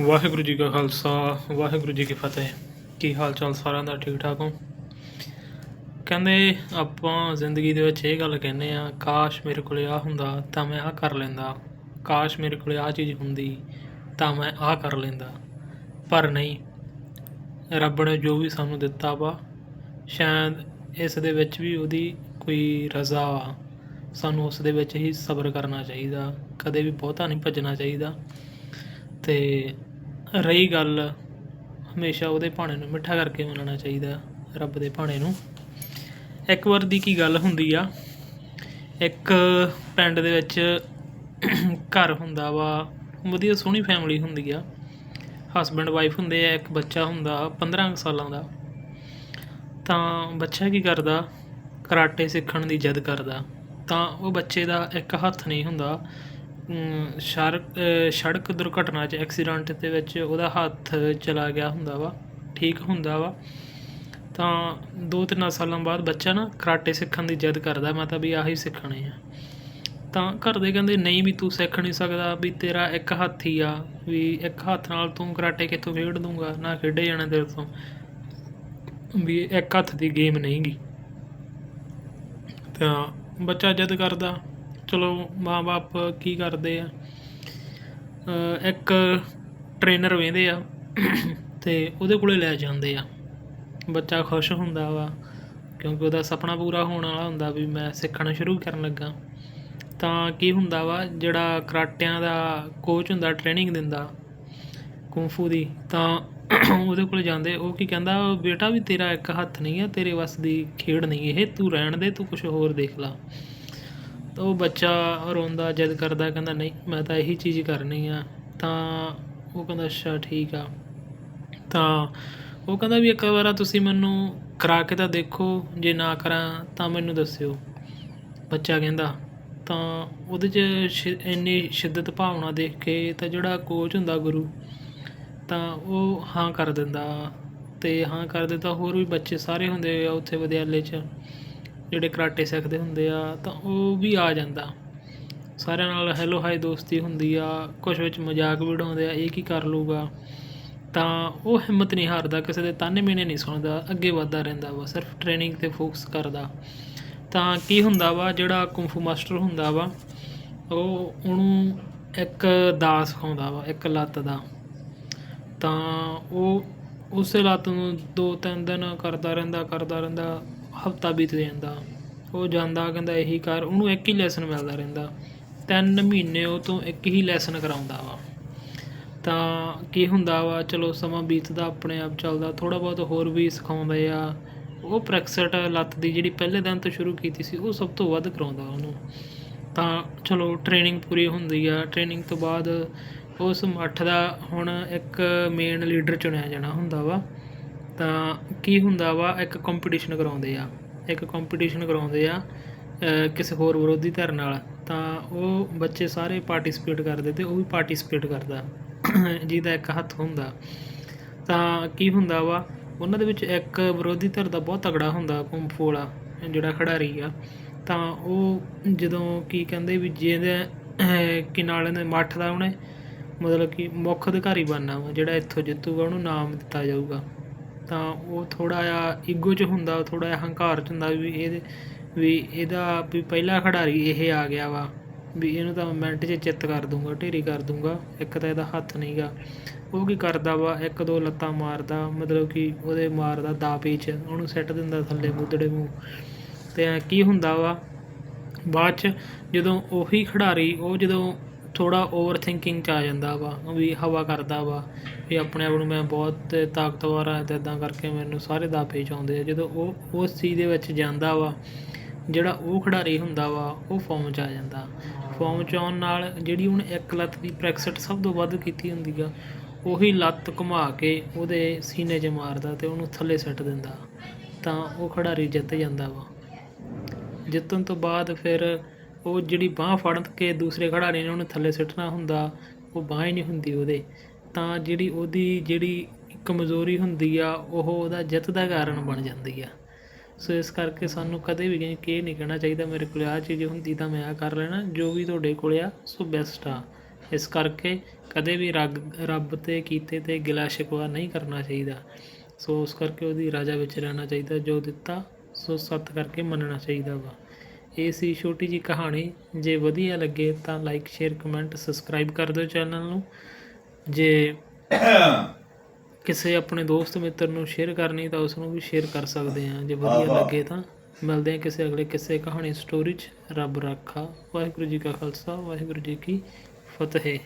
ਵਾਹਿਗੁਰੂ ਜੀ ਕਾ ਖਾਲਸਾ, ਵਾਹਿਗੁਰੂ ਜੀ ਕੀ ਫਤਿਹ। ਕੀ ਹਾਲ ਚਾਲ ਸਾਰਿਆਂ ਦਾ? ਠੀਕ ਠਾਕ ਹੋ? ਕਹਿੰਦੇ ਆਪਾਂ ਜ਼ਿੰਦਗੀ ਦੇ ਵਿੱਚ ਇਹ ਗੱਲ ਕਹਿੰਦੇ ਆ ਕਾਸ਼ ਮੇਰੇ ਕੋਲ ਆ ਹੁੰਦਾ ਤਾਂ ਮੈਂ ਆ ਕਰ ਲੈਂਦਾ। ਕਾਸ਼ ਮੇਰੇ ਕੋਲ ਆ ਚੀਜ਼ ਹੁੰਦੀ ਤਾਂ ਮੈਂ ਆ ਕਰ ਲੈਂਦਾ। ਪਰ ਨਹੀਂ, ਰੱਬ ਨੇ ਜੋ ਵੀ ਸਾਨੂੰ ਦਿੱਤਾ ਵਾ, ਸ਼ਾਇਦ ਇਸ ਦੇ ਵਿੱਚ ਵੀ ਉਹਦੀ ਕੋਈ ਰਜ਼ਾ ਵਾ। ਸਾਨੂੰ ਉਸ ਦੇ ਵਿੱਚ ਹੀ ਸਬਰ ਕਰਨਾ ਚਾਹੀਦਾ, ਕਦੇ ਵੀ ਬਹੁਤਾ ਨਹੀਂ ਭੱਜਣਾ ਚਾਹੀਦਾ। ਤੇ ਰਹੀ ਗੱਲ ਹਮੇਸ਼ਾ ਉਹਦੇ ਭਾਣੇ ਨੂੰ ਮਿੱਠਾ ਕਰਕੇ ਮੰਨਣਾ ਚਾਹੀਦਾ, ਰੱਬ ਦੇ ਭਾਣੇ ਨੂੰ। ਇੱਕ ਵਾਰ ਦੀ ਕੀ ਗੱਲ ਹੁੰਦੀ ਆ, ਇੱਕ ਪਿੰਡ ਦੇ ਵਿੱਚ ਘਰ ਹੁੰਦਾ ਵਾ, ਵਧੀਆ ਸੋਹਣੀ ਫੈਮਿਲੀ ਹੁੰਦੀ ਆ। ਹਸਬੰਡ ਵਾਈਫ ਹੁੰਦੇ ਆ, ਇੱਕ ਬੱਚਾ ਹੁੰਦਾ 15 ਕੁ ਸਾਲਾਂ ਦਾ। ਤਾਂ ਬੱਚਾ ਕੀ ਕਰਦਾ, ਕਰਾਟੇ ਸਿੱਖਣ ਦੀ ਜਿੱਦ ਕਰਦਾ। ਤਾਂ ਉਹ ਬੱਚੇ ਦਾ ਇੱਕ ਹੱਥ ਨਹੀਂ ਹੁੰਦਾ ਸੜਕ ਸੜਕ ਦੁਰਘਟਨਾ 'ਚ ਐਕਸੀਡੈਂਟ ਦੇ ਵਿੱਚ ਉਹਦਾ ਹੱਥ ਚਲਾ ਗਿਆ ਹੁੰਦਾ ਵਾ, ਠੀਕ ਹੁੰਦਾ ਵਾ। ਤਾਂ ਦੋ ਤਿੰਨ ਸਾਲਾਂ ਬਾਅਦ ਬੱਚਾ ਨਾ ਕਰਾਟੇ ਸਿੱਖਣ ਦੀ ਜਿੱਦ ਕਰਦਾ, ਮੈਂ ਤਾਂ ਵੀ ਆਹੀ ਸਿੱਖਣੇ ਆ। ਤਾਂ ਘਰ ਦੇ ਕਹਿੰਦੇ, ਨਹੀਂ ਵੀ ਤੂੰ ਸਿੱਖ ਨਹੀਂ ਸਕਦਾ ਵੀ ਤੇਰਾ ਇੱਕ ਹੱਥ ਹੀ ਆ, ਵੀ ਇੱਕ ਹੱਥ ਨਾਲ ਤੂੰ ਕਰਾਟੇ ਕਿੱਥੋਂ ਖੇਡ ਦੂੰਗਾ, ਨਾ ਖੇਡੇ ਜਾਣਾ ਤੇਰੇ ਤੋਂ, ਵੀ ਇੱਕ ਹੱਥ ਦੀ ਗੇਮ ਨਹੀਂ ਗੀ ਤਾਂ ਬੱਚਾ ਜਿੱਦ ਕਰਦਾ। ਚਲੋ ਮਾਂ ਬਾਪ ਕੀ ਕਰਦੇ ਆ? ਇੱਕ ਟ੍ਰੇਨਰ ਵੇਂਦੇ ਆ ਤੇ ਉਹਦੇ ਕੋਲੇ ਲੈ ਜਾਂਦੇ ਆ। ਬੱਚਾ ਖੁਸ਼ ਹੁੰਦਾ ਵਾ, ਕਿਉਂਕਿ ਉਹਦਾ ਸੁਪਨਾ ਪੂਰਾ ਹੋਣ ਵਾਲਾ ਹੁੰਦਾ ਵੀ ਮੈਂ ਸਿੱਖਣਾ ਸ਼ੁਰੂ ਕਰਨ ਲੱਗਾ। ਤਾਂ ਕੀ ਹੁੰਦਾ ਵਾ, ਜਿਹੜਾ ਕਰਾਟਿਆਂ ਦਾ ਕੋਚ ਹੁੰਦਾ ਟ੍ਰੇਨਿੰਗ ਦਿੰਦਾ ਕੁੰਫੂ ਦੀ, ਤਾਂ ਉਹਦੇ ਕੋਲ ਜਾਂਦੇ। ਉਹ ਕੀ ਕਹਿੰਦਾ, ਬੇਟਾ ਵੀ ਤੇਰਾ ਇੱਕ ਹੱਥ ਨਹੀਂ ਆ, ਤੇਰੇ ਵੱਸ ਦੀ ਖੇਡ ਨਹੀਂ, ਇਹ ਤੂੰ ਰਹਿਣ ਦੇ, ਤੂੰ ਕੁਝ ਹੋਰ ਦੇਖ ਲਾ। ਤਾਂ ਉਹ ਬੱਚਾ ਰੋਂਦਾ, ਜਿੱਦ ਕਰਦਾ, ਕਹਿੰਦਾ ਨਹੀਂ, ਮੈਂ ਤਾਂ ਇਹੀ ਚੀਜ਼ ਕਰਨੀ ਆ। ਤਾਂ ਉਹ ਕਹਿੰਦਾ, ਅੱਛਾ, ਠੀਕ ਆ। ਤਾਂ ਉਹ ਕਹਿੰਦਾ ਵੀ ਇੱਕ ਵਾਰ ਤੁਸੀਂ ਮੈਨੂੰ ਕਰਾ ਕੇ ਤਾਂ ਦੇਖੋ, ਜੇ ਨਾ ਕਰਾਂ ਤਾਂ ਮੈਨੂੰ ਦੱਸਿਓ। ਬੱਚਾ ਕਹਿੰਦਾ, ਤਾਂ ਉਹਦੇ 'ਚ ਸ਼ਿ- ਇੰਨੀ ਸ਼ਿੱਦਤ ਭਾਵਨਾ ਦੇਖ ਕੇ ਤਾਂ ਜਿਹੜਾ ਕੋਚ ਹੁੰਦਾ ਗੁਰੂ, ਤਾਂ ਉਹ ਹਾਂ ਕਰ ਦਿੰਦਾ। ਤੇ ਹਾਂ ਕਰ ਦਿੱਤਾ, ਹੋਰ ਵੀ ਬੱਚੇ ਸਾਰੇ ਹੁੰਦੇ ਆ ਉੱਥੇ ਵਿਦਿਆਲੇ 'ਚ। ਜਿਹੜੇ ਕਰਾਟੇ ਸਿੱਖਦੇ ਹੁੰਦੇ ਆ, ਤਾਂ ਉਹ ਵੀ ਆ ਜਾਂਦਾ। ਸਾਰਿਆਂ ਨਾਲ ਹੈਲੋ ਹਾਈ ਦੋਸਤੀ ਹੁੰਦੀ ਆ ਕੁਝ ਵਿੱਚ ਮਜ਼ਾਕ ਵੀ ਉਡਾਉਂਦੇ ਆ, ਇਹ ਕੀ ਕਰ ਲੂਗਾ ਤਾਂ ਉਹ ਹਿੰਮਤ ਨਹੀਂ ਹਾਰਦਾ, ਕਿਸੇ ਦੇ ਤਾਨੇ ਮੀਨੇ ਨਹੀਂ ਸੁਣਦਾ, ਅੱਗੇ ਵਧਦਾ ਰਹਿੰਦਾ ਵਾ, ਸਿਰਫ ਟ੍ਰੇਨਿੰਗ ਤੇ ਫੋਕਸ ਕਰਦਾ। ਤਾਂ ਕੀ ਹੁੰਦਾ ਵਾ, ਜਿਹੜਾ ਕੁੰਫੂ ਮਾਸਟਰ ਹੁੰਦਾ ਵਾ, ਉਹ ਉਹਨੂੰ ਇੱਕ ਦਾ ਸਿਖਾਉਂਦਾ ਵਾ, ਇੱਕ ਲੱਤ ਦਾ। ਤਾਂ ਉਹ ਉਸੇ ਲੱਤ ਨੂੰ ਦੋ ਤਿੰਨ ਦਿਨ ਕਰਦਾ ਰਹਿੰਦਾ ਕਰਦਾ ਰਹਿੰਦਾ ਹਫਤਾ ਬੀਤ ਜਾਂਦਾ, ਉਹ ਜਾਂਦਾ, ਕਹਿੰਦਾ ਇਹੀ ਕਰ, ਉਹਨੂੰ ਇੱਕ ਹੀ ਲੈਸਨ ਮਿਲਦਾ ਰਹਿੰਦਾ। ਤਿੰਨ ਮਹੀਨੇ ਉਹ ਤੋਂ ਇੱਕ ਹੀ ਲੈਸਨ ਕਰਾਉਂਦਾ ਵਾ। ਤਾਂ ਕੀ ਹੁੰਦਾ ਵਾ, ਚਲੋ ਸਮਾਂ ਬੀਤਦਾ, ਆਪਣੇ ਆਪ ਚੱਲਦਾ ਥੋੜਾ ਬਹੁਤ ਹੋਰ ਵੀ ਸਿਖਾਉਂਦੇ ਆ। ਉਹ ਪ੍ਰੈਕਸਟ ਲੱਤ ਦੀ ਜਿਹੜੀ ਪਹਿਲੇ ਦਿਨ ਤੋਂ ਸ਼ੁਰੂ ਕੀਤੀ ਸੀ, ਉਹ ਸਭ ਤੋਂ ਵੱਧ ਕਰਾਉਂਦਾ ਉਹਨੂੰ। ਤਾਂ ਚਲੋ ਟ੍ਰੇਨਿੰਗ ਪੂਰੀ ਹੁੰਦੀ ਆ ਟ੍ਰੇਨਿੰਗ ਤੋਂ ਬਾਅਦ ਉਸ ਮੱਠ ਦਾ ਹੁਣ ਇੱਕ ਮੇਨ ਲੀਡਰ ਚੁਣਿਆ ਜਾਣਾ ਹੁੰਦਾ ਵਾ। ਤਾਂ ਕੀ ਹੁੰਦਾ ਵਾ ਇੱਕ ਕੰਪੀਟੀਸ਼ਨ ਕਰਾਉਂਦੇ ਆ। ਇੱਕ ਕੰਪੀਟੀਸ਼ਨ ਕਰਾਉਂਦੇ ਆ ਕਿਸੇ ਹੋਰ ਵਿਰੋਧੀ ਧਿਰ ਨਾਲ। ਤਾਂ ਉਹ ਬੱਚੇ ਸਾਰੇ ਪਾਰਟਿਸਿਪੇਟ ਕਰਦੇ ਤੇ ਉਹ ਵੀ ਪਾਰਟਿਸਿਪੇਟ ਕਰਦਾ। ਜਿਹਦਾ ਇੱਕ ਹੱਥ ਹੁੰਦਾ। ਤਾਂ ਕੀ ਹੁੰਦਾ ਵਾ ਉਹਨਾਂ ਦੇ ਵਿੱਚ ਇੱਕ ਵਿਰੋਧੀ ਧਿਰ ਦਾ ਬਹੁਤ ਤਗੜਾ ਹੁੰਦਾ ਕੁੰਫੂ ਵਾਲਾ ਜਿਹੜਾ ਖਿਡਾਰੀ ਆ। ਤਾਂ ਉਹ ਜਦੋਂ ਕੀ ਕਹਿੰਦੇ ਵੀ ਜਿਹਦੇ ਅਹ, ਕੀ ਨਾਲ ਇਹਦੇ ਮੱਠ ਦਾ ਉਹਨੇ ਮਤਲਬ ਕਿ ਮੁੱਖ ਅਧਿਕਾਰੀ ਬਣਨਾ ਵਾ ਜਿਹੜਾ ਇੱਥੋਂ ਜਿੱਤੂਗਾ ਉਹਨੂੰ ਨਾਮ ਦਿੱਤਾ ਜਾਊਗਾ। ਤਾਂ ਉਹ ਥੋੜ੍ਹਾ ਜਿਹਾ ਈਗੋ 'ਚ ਹੁੰਦਾ, ਥੋੜ੍ਹਾ ਜਿਹਾ ਹੰਕਾਰ 'ਚ ਹੁੰਦਾ ਵੀ ਇਹਦੇ, ਵੀ ਇਹਦਾ ਵੀ ਪਹਿਲਾ ਖਿਡਾਰੀ ਇਹ ਆ ਗਿਆ ਵਾ, ਵੀ ਇਹਨੂੰ ਤਾਂ ਮੈਂ ਮਿੰਟ 'ਚ ਚਿੱਤ ਕਰ ਦੂੰਗਾ, ਢੇਰੀ ਕਰ ਦੂੰਗਾ, ਇੱਕ ਤਾਂ ਇਹਦਾ ਹੱਥ ਨਹੀਂ ਗਾ। ਉਹ ਕੀ ਕਰਦਾ ਵਾ, ਇੱਕ ਦੋ ਲੱਤਾਂ ਮਾਰਦਾ, ਮਤਲਬ ਕਿ ਉਹਦੇ ਮਾਰਦਾ ਦਾ 'ਚ, ਉਹਨੂੰ ਸੱਟ ਦਿੰਦਾ ਥੱਲੇ ਮੁੱਦੜੇ ਮੂੰਹ। ਤੇ ਕੀ ਹੁੰਦਾ ਵਾ, ਬਾਅਦ ਚ ਜਦੋਂ ਉਹੀ ਖਿਡਾਰੀ, ਉਹ ਜਦੋਂ ਥੋੜ੍ਹਾ ਓਵਰ ਥਿੰਕਿੰਗ ਚ ਆ ਜਾਂਦਾ ਵਾ, ਵੀ ਹਵਾ ਕਰਦਾ ਵਾ, ਵੀ ਆਪਣੇ ਆਪ ਨੂੰ ਮੈਂ ਬਹੁਤ ਤਾਕਤਵਰ ਆ ਤੇ ਇੱਦਾਂ ਕਰਕੇ ਮੈਨੂੰ ਸਾਰੇ ਦਾਪੇ ਚ ਆਉਂਦੇ ਆ। ਜਦੋਂ ਉਹ, ਉਸ ਚੀਜ਼ ਦੇ ਵਿੱਚ ਜਾਂਦਾ ਵਾ, ਜਿਹੜਾ ਉਹ ਖਿਡਾਰੀ ਹੁੰਦਾ ਵਾ, ਉਹ ਫੋਮ ਚ ਆ ਜਾਂਦਾ। ਫੋਮ ਚ ਆਉਣ ਨਾਲ ਜਿਹੜੀ ਉਹਨੇ ਇੱਕ ਲੱਤ ਦੀ ਪ੍ਰੈਕਟਿਸ ਸਭ ਤੋਂ ਵੱਧ ਕੀਤੀ ਹੁੰਦੀ ਆ, ਉਹੀ ਲੱਤ ਘੁਮਾ ਕੇ ਉਹਦੇ ਸੀਨੇ 'ਚ ਮਾਰਦਾ ਅਤੇ ਉਹਨੂੰ ਥੱਲੇ ਸੱਟ ਦਿੰਦਾ। ਤਾਂ ਉਹ ਖਿਡਾਰੀ ਜਿੱਤ ਜਾਂਦਾ ਵਾ। ਜਿੱਤਣ ਤੋਂ ਬਾਅਦ ਫਿਰ ਉਹ ਜਿਹੜੀ ਬਾਹ ਫੜ ਕੇ ਦੂਸਰੇ ਖਿਡਾਰੀ ਨੇ ਉਹਨੂੰ ਥੱਲੇ ਸਿੱਟਣਾ ਹੁੰਦਾ, ਉਹ ਬਾਹ ਹੀ ਨਹੀਂ ਹੁੰਦੀ ਉਹਦੇ। ਤਾਂ ਜਿਹੜੀ ਉਹਦੀ ਜਿਹੜੀ ਕਮਜ਼ੋਰੀ ਹੁੰਦੀ ਆ, ਉਹ ਉਹਦਾ ਜਿੱਤ ਦਾ ਕਾਰਨ ਬਣ ਜਾਂਦੀ ਆ। ਸੋ ਇਸ ਕਰਕੇ ਸਾਨੂੰ ਕਦੇ ਵੀ ਕਿ ਇਹ ਨਹੀਂ ਕਹਿਣਾ ਚਾਹੀਦਾ ਮੇਰੇ ਕੋਲ ਆਹ ਚੀਜ਼ ਹੁੰਦੀ ਤਾਂ ਮੈਂ ਆ ਕਰ ਲੈਣਾ, ਜੋ ਵੀ ਤੁਹਾਡੇ ਕੋਲ ਆ, ਸੋ ਬੈਸਟ ਆ। ਇਸ ਕਰਕੇ ਕਦੇ ਵੀ ਰੱਗ, ਰੱਬ ਤੇ ਕੀਤੇ ਤੇ ਗਿਲਾ ਸ਼ਿਕਵਾ ਨਹੀਂ ਕਰਨਾ ਚਾਹੀਦਾ। ਸੋ ਉਸ ਕਰਕੇ ਉਹਦੀ ਰਾਜਾ ਵਿੱਚ ਰਹਿਣਾ ਚਾਹੀਦਾ, ਜੋ ਦਿੱਤਾ, ਸੋ ਸੱਤ ਕਰਕੇ ਮੰਨਣਾ ਚਾਹੀਦਾ ਵਾ। ਇਹ ਸੀ ਛੋਟੀ ਜੀ ਕਹਾਣੀ। ਜੇ ਵਧੀਆ ਲੱਗੇ ਤਾਂ ਲਾਈਕ ਸ਼ੇਅਰ ਕਮੈਂਟ ਸਬਸਕ੍ਰਾਈਬ ਕਰ ਦਿਓ ਚੈਨਲ ਨੂੰ। ਜੇ ਕਿਸੇ ਆਪਣੇ ਦੋਸਤ ਮਿੱਤਰ ਨੂੰ ਸ਼ੇਅਰ ਕਰਨੀ ਤਾਂ ਉਸ ਨੂੰ ਵੀ ਸ਼ੇਅਰ ਕਰ ਸਕਦੇ ਆ ਜੇ ਵਧੀਆ ਲੱਗੇ ਤਾਂ। ਮਿਲਦੇ ਆ ਕਿਸੇ ਅਗਲੇ ਕਿਸੇ ਕਹਾਣੀ ਸਟੋਰੀ 'ਚ। ਰੱਬ ਰਾਖਾ। ਵਾਹਿਗੁਰੂ ਜੀ ਕਾ ਖਾਲਸਾ। ਵਾਹਿਗੁਰੂ ਜੀ ਕੀ ਫਤਿਹ।